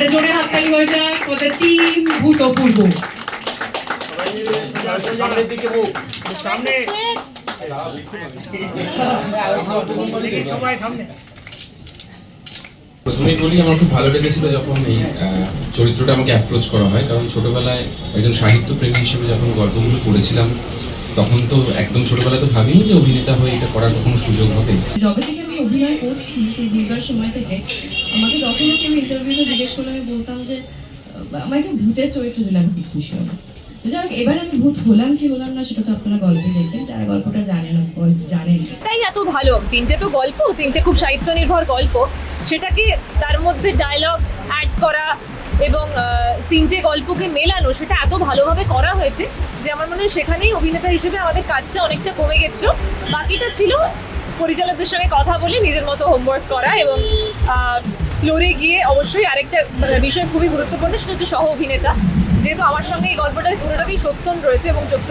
একটা জোরে হাততালি হয়ে যায় ফর দ্য টিম ভূতপূর্ব প্রথমেই বলি, আমার খুব ভালো লেগেছিল যখন এই চরিত্রটা আমাকে অ্যাপ্রোচ করা হয়। কারণ ছোটবেলায় একজন সাহিত্যপ্রেমী হিসেবে যখন গল্পগুলো পড়েছিলাম তখন তো একদম ছোটবেলায় তো ভাবিনি যে অভিনেতা হয়ে এটা করার কখনো সুযোগ হবে। যবে থেকে আমি অভিনয় করছি সেই দীর্ঘার সময় থেকে আমাকে তখনও কেউ ইন্টারভিউতে জিজ্ঞেস করলে আমি বলতাম যে আমাকে ভূতের চরিত্র দিলে আমি খুব খুশি হব। তো যাই হোক এবারে আমি ভূত হলাম কি হলাম না সেটা তো আপনারা গল্পে দেখবেন যারা গল্পটা জানেন অফকোর্স জানেন। তাই এত ভালো তিনটে তো গল্প তিনটে খুব সাহিত্য নির্ভর গল্প। সেটাকে তার মধ্যে ডায়লগ অ্যাড করা এবং তিনটে গল্পকে মেলানো, সেটা এত ভালোভাবে করা হয়েছে যে আমার মনে হয় সেখানেই অভিনেতা হিসেবে আমাদের কাজটা অনেকটা কমে গেছিল বাকিটা ছিল পরিচালকদের সঙ্গে কথা বলে নিজের মতো হোমওয়ার্ক করা এবং ফ্লোরে গিয়ে অবশ্যই আরেকটা বিষয় খুবই গুরুত্বপূর্ণ, সেটা হচ্ছে সহ অভিনেতা। যেহেতু আমার সঙ্গে এই গল্পটার পুরোটাতেই সত্যন রয়েছে এবং সত্য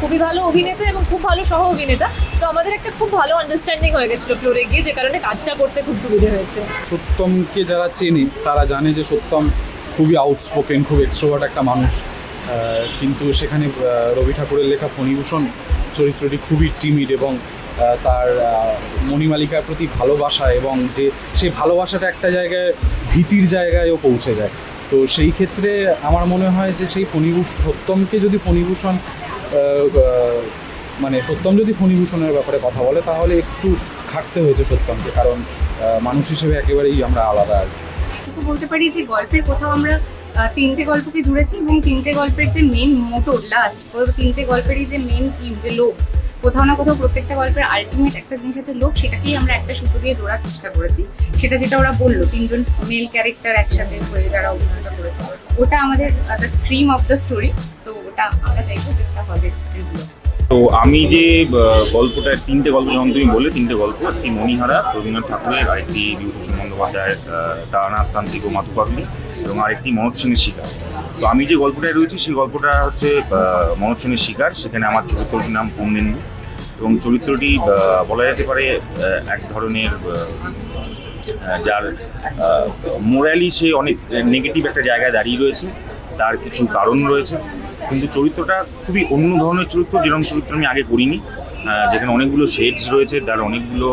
খুবই ভালো অভিনেতা এবং খুব ভালো সহ অভিনেতা, তো আমাদের একটা খুব ভালো আন্ডারস্ট্যান্ডিং হয়ে গেছিল ফ্লোরে গিয়ে যে কারণে কাজটা করতে খুব সুবিধে হয়েছে। সত্যমকে যারা চেনে, তারা জানে যে সত্যম খুবই আউটস্পোকেন খুব এক্সট্রোভার্ট একটা মানুষ। কিন্তু সেখানে রবি ঠাকুরের লেখা ফণিভূষণ চরিত্রটি খুবই টিমিড এবং তার মণিমালিকার প্রতি ভালোবাসা এবং যে সেই ভালোবাসাটা একটা জায়গায়, ভীতির জায়গায়ও পৌঁছে যায়। তো সেই ক্ষেত্রে আমার মনে হয় যে সেই ফণিভূষণ সত্যমকে যদি ফণিভূষণ মানে সত্যম যদি ফণিভূষণের ব্যাপারে কথা বলে, তাহলে একটু খাটতে হয়েছে সত্যমকে। কারণ মানুষ হিসেবে একেবারেই আমরা আলাদা আর কি। এটুকু বলতে পারি যে গল্পের কোথাও আমরা তিনটে গল্পকে জুড়েছি এবং তিনটে গল্পের যে মেন মোটর লাস্ট তিনটে গল্পেরই যে মেন থিম যে লোক, কোথাও না কোথাও প্রত্যেকটা গল্পের আলটিমেট একটা জিনিস আছে লোক, সেটাকেই আমরা একটা সুতো দিয়ে জোড়ার চেষ্টা করেছি। সেটা যেটা ওরা বলল, তিনজন মেল ক্যারেক্টার একসাথে হয়ে যারা অভিনয়টা করেছে। ওটা আমাদের the cream of the story so ওটা আমরা চাইব যে ওটা হবে তো আমি যে গল্পটা তিনটে গল্প যেমন তুমি বলে তিনটে গল্প একটি মণিহারা রবীন্দ্রনাথ ঠাকুরের আরেকটি বিভূতিভূষণ বন্দ্যোপাধ্যায়ের আহ, তারানাথ তান্ত্রিক ও মাতুপাগলি এবং আরেকটি মনোজ শিকার। তো আমি যে গল্পটায় রয়েছি সেই গল্পটা হচ্ছে মনোজ শিকার। সেখানে আমার চরিত্রটির নাম পূর্ণেন্দু এবং চরিত্রটি বলা যেতে পারে এক ধরনের যার মোরালি সে অনেক নেগেটিভ একটা জায়গায় দাঁড়িয়ে রয়েছে। তার কিছু কারণ রয়েছে। কিন্তু চরিত্রটা খুবই অন্য ধরনের চরিত্র, যেরকম চরিত্র আমি আগে করিনি। যেখানে অনেকগুলো শেডস রয়েছে, তার অনেকগুলো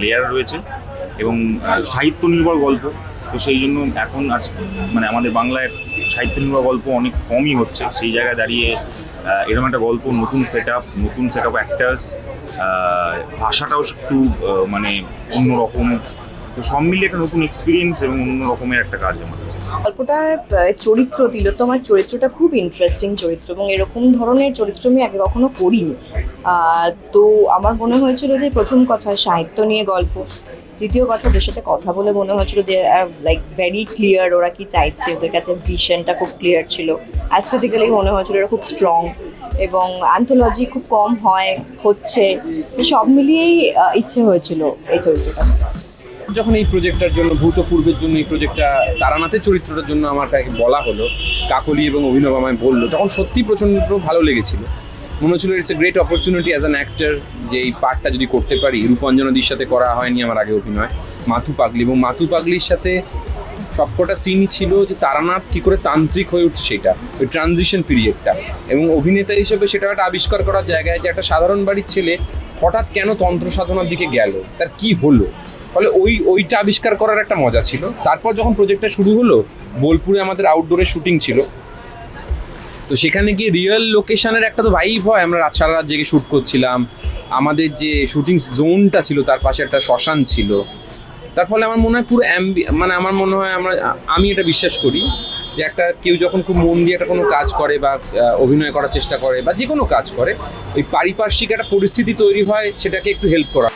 লেয়ার রয়েছে এবং সাহিত্য নির্ভর গল্প। তো সেই জন্য এখন আজ মানে আমাদের বাংলায় সাহিত্য নির্ভর গল্প অনেক কমই হচ্ছে। সেই জায়গায় দাঁড়িয়ে এরকম একটা গল্প, নতুন সেট আপ নতুন সেট আপ অ্যাক্টার্স ভাষাটাও একটু মানে অন্যরকম তো সব মিলিয়ে একটা নতুন এক্সপিরিয়েন্স এবং অন্য রকমের একটা কাজ আমার কাছে গল্পটার চরিত্র, তিলোত্তমার চরিত্রটা খুব ইন্টারেস্টিং চরিত্র এবং এরকম ধরনের চরিত্র আমি আগে কখনো করিনি। তো আমার মনে হয়েছিল যে প্রথম কথা সাহিত্য নিয়ে গল্প, দ্বিতীয় কথা ওদের সাথে কথা বলে মনে হয়েছিল আর লাইক ভেরি ক্লিয়ার ওরা কি চাইছে, ওদের কাছে ভিশনটা খুব ক্লিয়ার ছিল। অ্যাস্থেটিক্যালি মনে হয়েছিল ওরা খুব স্ট্রং এবং অ্যান্থোলজি খুব কম হয়, হচ্ছে। সব মিলিয়েই ইচ্ছে হয়েছিল এই চরিত্রটা। যখন এই প্রজেক্টটার জন্য, ভূতপূর্বের জন্য, এই প্রজেক্টটা তারানাথের চরিত্রটার জন্য আমার তাকে বলা হলো, কাকলি এবং অভিনব আমায় বলল, তখন সত্যি প্রচণ্ড ভালো লেগেছিল। মনে হচ্ছিল it's a great opportunity as an actor যে এই পার্টটা যদি করতে পারি। রূপাঞ্জনাদির সাথে করা হয়নি আমার আগে অভিনয়, মাথু পাগলি এবং মাথু পাগলির সাথে সবকটা সিনই ছিল যে তারানাথ কী করে তান্ত্রিক হয়ে উঠছে সেটা, ওই ট্রানজিশন পিরিয়ডটা এবং অভিনেতা হিসেবে সেটা একটা আবিষ্কার করার জায়গায় যে একটা সাধারণ বাড়ির ছেলে হঠাৎ কেন তন্ত্র সাধনার দিকে গেল, তার কি হলো? ফলে ওই, ওইটা আবিষ্কার করার একটা মজা ছিল। তারপর যখন প্রজেক্টটা শুরু হলো, বোলপুরে আমাদের আউটডোরে শুটিং ছিল। তো সেখানে গিয়ে রিয়েল লোকেশনের একটা তো ভাইব হয়। আমরা রাত সারা রাত জেগে শ্যুট করছিলাম। আমাদের যে শুটিং জোনটা ছিল, তার পাশে একটা শ্মশান ছিল। তার ফলে আমার মনে হয় পুরো অ্যাম্বি মানে আমার মনে হয় আমরা, আমি এটা বিশ্বাস করি যে একটা কেউ যখন খুব মন দিয়ে একটা কোনো কাজ করে বা অভিনয় করার চেষ্টা করে বা যে কোনো কাজ করে, ওই পারিপার্শ্বিক একটা পরিস্থিতি তৈরি হয়, সেটাকে একটু হেল্প করা।